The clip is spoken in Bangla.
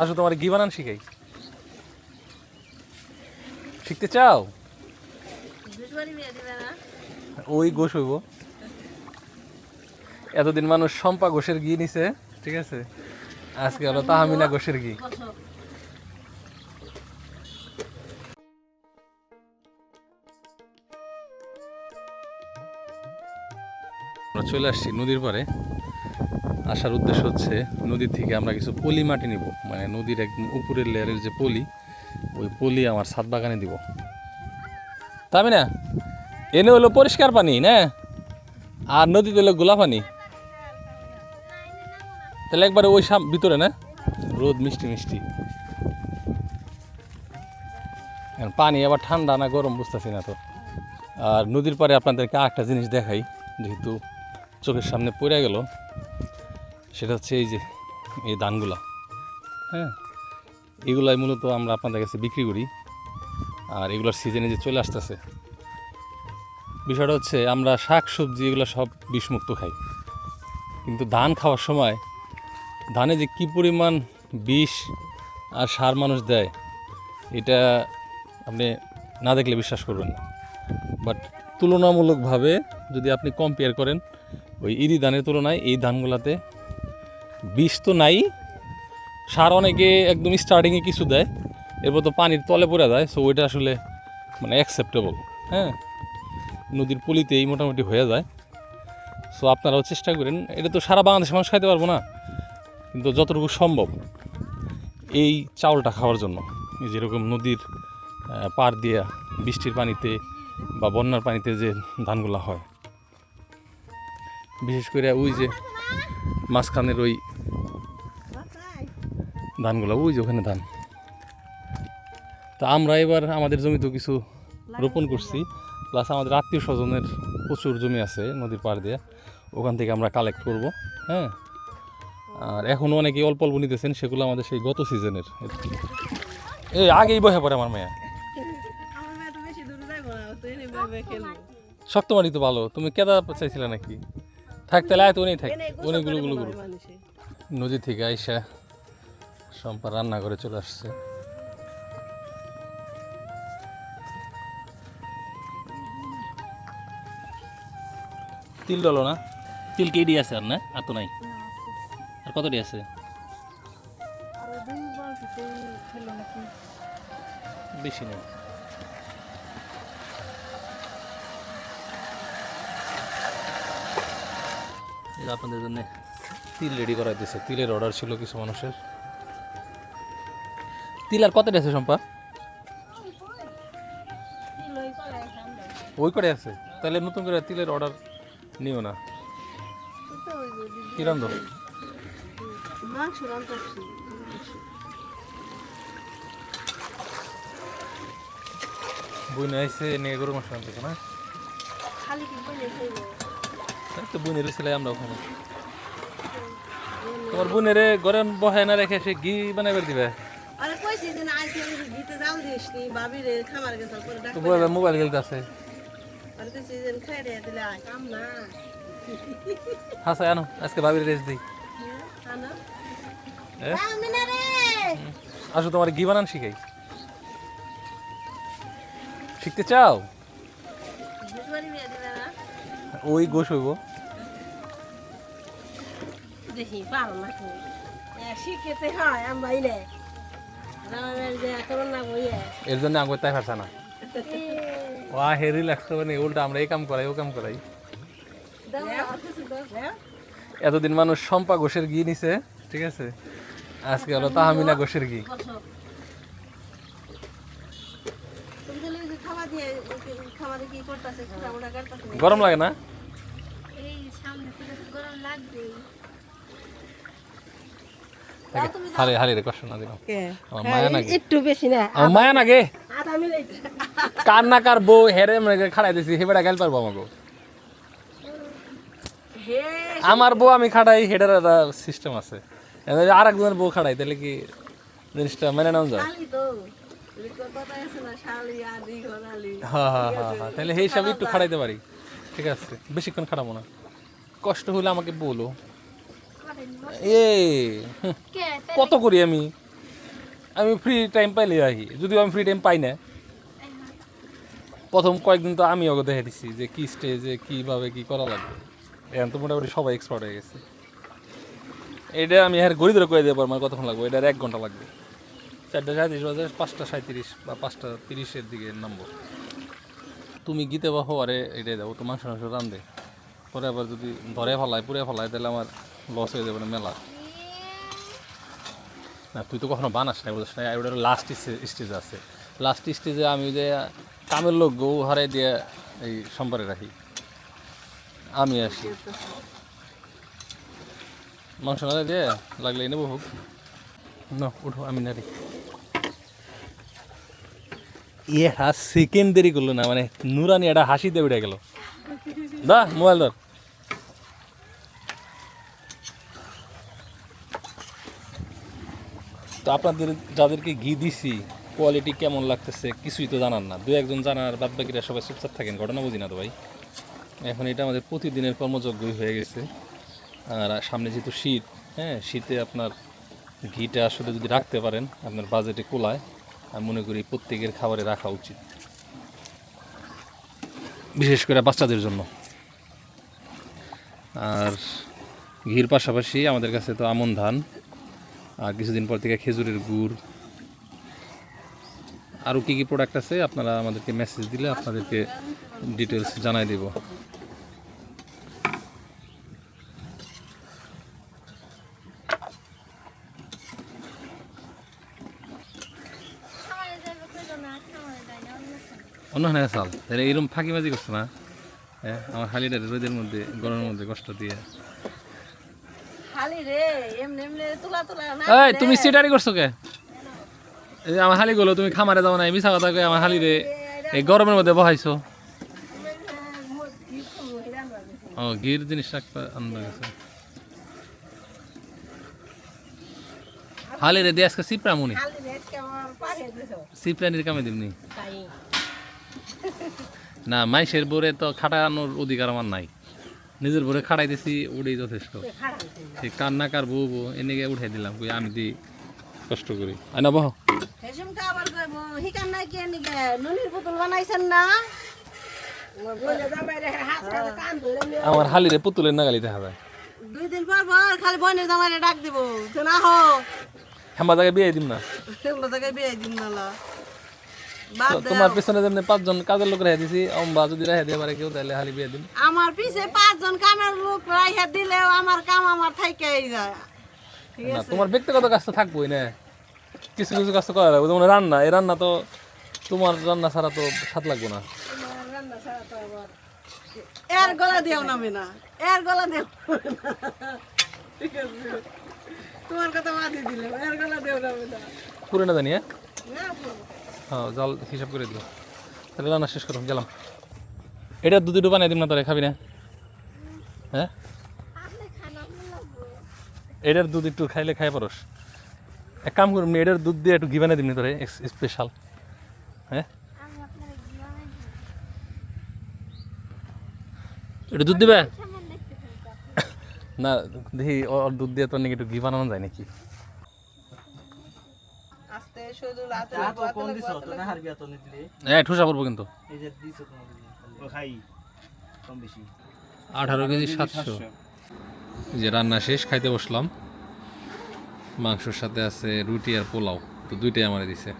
আসো তোমার ঘি বানান শিখাই। শিখতে চাও? ওই গোশ হইব। এতদিন মানুষ শম্পা গোশের ঘি নিছে ঠিক আছে? আজকে হলো তাহামিনা গোশের ঘি। আমরা চলে আসছি নদীর পাড়ে। আসার উদ্দেশ্য হচ্ছে নদীর থেকে আমরা কিছু পলি মাটি নিব। মানে নদীর একদম উপরের লেয়ারের যে পলি, ওই পলি আমার ছাদ বাগানে দিব। তাই না এনে হলো পরিষ্কার পানি, না? আর নদীতে হলো গোলা পানি। তাহলে একবারে ওই সাম ভিতরে, না? রোদ, মিষ্টি মিষ্টি। পানি আবার ঠান্ডা না গরম বুঝতেছি না তো। আর নদীর পাড়ে আপনাদেরকে একটা জিনিস দেখাই, যেহেতু চোখের সামনে পড়ে গেল। সেটা হচ্ছে এই যে, এই ধানগুলা হ্যাঁ? এগুলাই মূলত আমরা আপনাদের কাছে বিক্রি করি। আর এগুলোর সিজনে যে চলে আসতেছে, বিষয়টা হচ্ছে আমরা শাক, সবজি এগুলো সব বিষমুক্ত খাই। কিন্তু ধান খাওয়ার সময় ধানে যে কী পরিমাণ বিষ আর সার মানুষ দেয়, এটা আপনি না দেখলে বিশ্বাস করবেন বাট তুলনামূলকভাবে যদি আপনি কম্পেয়ার করেন, ওই ইরি ধানের তুলনায় এই ধানগুলোতে বিষ তো নাই। সার অনেকে একদম স্টার্টিংয়ে কিছু দেয়, এরপর তো পানির তলে পড়ে যায় সো ওইটা আসলে মানে অ্যাকসেপ্টেবল হ্যাঁ? নদীর পলিতেই মোটামুটি হয়ে যায়। সো আপনারাও চেষ্টা করেন, এটা তো সারা বাংলাদেশের মানুষ খাইতে পারব না, কিন্তু যতটুকু সম্ভব এই চাউলটা খাওয়ার জন্য। যেরকম নদীর পাড় দিয়া বৃষ্টির পানিতে বা বন্যার পানিতে যে ধানগুলো হয়। বিশেষ করে ওই যে মাঝখানের ওই ধানগুলো ওই যে ওখানে ধান। তা আমরা এবার আমাদের জমিতেও কিছু রোপণ করছি প্লাস আমাদের আত্মীয় স্বজনের প্রচুর জমি আছে নদীর পাড় দিয়ে ওখান থেকে আমরা কালেক্ট করব হ্যাঁ? আর এখনও অনেকে অল্প অল্প নিতেছেন সেগুলো আমাদের সেই গত সিজনের। এই আগেই বসে পড়ে আমার মেয়ে। শক্ত মাটি তো ভালো তুমি কেদা চাইছিলে নাকি? থাক তাহলে আয় তো উনি থাক উনি গুলো গুলো গুলো নদী থেকে আইসা সম্পা রান্না করে চলে আসছে। তিল ডলো না? তিল কেডি আছে আর না? আর তো নাই। আর কতটি আছে? বেশি নেই। যে আপনাদের জন্য তিল রেডি করা দিয়েছে তিলের অর্ডার ছিল কিছু মানুষের। তিল আর কতটা আছে সম্পা ওই করে আছে? তাহলে নতুন করে তিলের অর্ডার নিও না। তো ওই যে দিদি, কি রান্ধো? মাংস বই নিয়ে আইসে নিয়ে গরু মাংস রান্ধতেছে না? খালি তো বোনের ছেলে আমরা ওখানে। তোমার বোনের ঘরে বহায় না রেখে সে ঘি বানাইবার দিবে? মোবাইল গেলতে আছে। হাসা আনো আজকে ভাবির রেস দিই। আসো তোমার ঘি বানান শিখাই। শিখতে চাও? ওই গোশ হইব। দেখি পারো নাকি শিখেতে হয় আমি বাইরে রামের যে করোনা না বইয়ে এর জন্য আঙ্গুর তাই পারছে না। ওয়া হে রিল্যাক্স করবে উল্টা আমরা এই কাম করাই ও কাম করাই। এতদিন মানুষ সম্পা ঘোষের ঘি নিছে ঠিক আছে? আজকে হলো তাহামিনা ঘোষের ঘি। তুমি তাহলে ওই যে খাওয়া দিয়ে খাওয়া দিয়ে কি করতেছে মোটা কাটতেছে গরম লাগে না হালে হালে রে কষ্ট না দিলাম আমার মায়া নাগে একটু বেশি না আমার মায়া নাগে কার না কার বউ হেরে মানে খাড়াই দিছি হেবেটা গেল পারব আমাকে হে আমার বউ আমি খাটাই হেডের একটা সিস্টেম আছে। আর একজনের বউ খাটাই তাহলে কি জিনিসটা মেনে নেওয়া যায়? হ্যাঁ হ্যাঁ হ্যাঁ হ্যাঁ তাহলে সেই সব একটু খাটাইতে পারি। ঠিক আছে বেশিক্ষণ খাটাবো না। কষ্ট হলে আমাকে বলো। এ। কত করি আমি? আমি ফ্রি টাইম পাইলে আহি। যদিও আমি ফ্রি টাইম পাই না। প্রথম কয়েকদিন তো আমি ওকে দেখে দিচ্ছি যে কি স্টেজে কীভাবে কি করা লাগবে। এখন তো মোটামুটি সবাই এক্সপার্ট হয়ে গেছে। এটা আমি আর গড়ি ধরে করে পারব আমার কতক্ষণ লাগবে? এটার এক ঘণ্টা লাগবে। চারটা সাঁত্রিশ বাজে পাঁচটা সাঁত্রিশ বা পাঁচটা তিরিশের দিকে নামবো। তুমি গীতে বা হওয়ারে এটাই দাও তো মাংস মাংস রান্ধে পরে আবার যদি ধরে ফেলায় পুড়ে ফেলায় তাহলে আমার লস হয়ে যাবে না, মেলা। না, তুই তো কখনো বানাস না বুঝছ না? ওটার লাস্ট স্টেজ আছে। লাস্ট স্টেজে আমি যে কামের লোক গৌ হারাই দিয়ে এই সম্পর্কে রাখি। আমি আসি। মাংস না দিয়ে লাগলে নেব হোক। না, উঠো, আমি নারী ইয়ে হাস সেকেন্ড দেরি করল না মানে নুরানি একটা হাসিতে উঠে গেল। দা, মোবাইল ধর। তো আপনাদের, যাদেরকে ঘি দিছি কোয়ালিটি কেমন লাগতেছে, কিছুই তো জানান না। দু একজন জানার বাদ বাকিরা সবাই চুপচাপ থাকেন, ঘটনা বুঝি না তো ভাই। এখন এটা আমাদের প্রতিদিনের কর্মযোগ্যই হয়ে গেছে। আর সামনে যেহেতু শীত হ্যাঁ শীতে আপনার ঘিটা আসলে যদি রাখতে পারেন, আপনার বাজেটে কোলায় আমি মনে করি প্রত্যেকের খাবারে রাখা উচিত। বিশেষ করে বাচ্চাদের জন্য। আর ঘির পাশাপাশি আমাদের কাছে তো আমন ধান। আর কিছুদিন পর থেকে খেজুরের গুড়। আরও কী কী প্রোডাক্ট আছে আপনারা আমাদেরকে মেসেজ দিলে আপনাদেরকে ডিটেলস জানাই দেব। অন্য হয় তাহলে এরকম ফাঁকিবাজি করছে না। হ্যাঁ আমার হালিটা রোদের মধ্যে, গরমের মধ্যে কষ্ট দিয়ে খালি রে এমনি এমনি তুলা তুলা না এই তুমি সিটারি করছ কে? এই আমার হালি গুলো তুমি খামারে যাও না মিশা কথা আমার হালি রে এই গরমের মধ্যে বহাইছো। ও গির জিনিস রাখবা আনবা গেছে হালি রে দিয়ে আজকে সিপরা মুনি। সিপরানির কামে দিমনি। না মাইসের বোরে তো খাটানোর অধিকার আমার নাই। নিজের বোরে খাটাই দিছি ওটাই যথেষ্ট। সেই কান্না কার বউ বউ এনেকে উঠাই দিলাম কই আমি দি কষ্ট করি। বহ। বানাইছেন না? নিয়ে আমার হালিরে পুতুলের নাগালি দেখা যায়। দুই দিন পর পর খালি বইনের জামাইরে ডাক দিব তো না হো। হেম্বা জায়গায় বিয়ে দিম না। তোমরা জায়গায় বিয়ে দিন না। তোমার পিছনে যেমনি পাঁচজন কাজের লোক রেখে দিছি অম্বা যদি রেখে দিয়ে পারে কেউ তাহলে হালি বিয়ে দিন আমার পিছে পাঁচজন কামের লোক রাইহা দিলেও আমার কাম আমার থাইকেই যায়। না তোমার ব্যক্তিগত কাজ তো থাকবোই না। কিছু কিছু কাজ তো করা লাগবে যেমন রান্না এই রান্না তো তোমার রান্না ছাড়া তো স্বাদ লাগবে না। তোমার রান্না ছাড়া তো আবার এর গলা দিও নামে না। এর গলা দিও ঠিক আছে? তোমার কথা বাদই দিলাম এর গলা দিও নামে না। পুরে না জানি হ্যাঁ? না। জল হিসাব করে দিও। তাহলে রান্না শেষ করো, গেলাম। এটা দুধ একটু বানাই দিম না তোরে, খাবি না? হ্যাঁ? এটার দুধ একটু খাইলে খাই পারস। এক কাম করুন এটার দুধ দিয়ে একটু ঘি বানাই দিমনি তোরে স্পেশাল হ্যাঁ? এটা দুধ দিবে? না, দেখি, ওর দুধ দিয়ে তোর নাকি একটু ঘি বানানো যায় নাকি? আঠারো কেজি সাতশো। যে রান্না শেষ খাইতে বসলাম। মাংসর সাথে আছে রুটি আর পোলাও। তো দুইটাই আমার দিছে।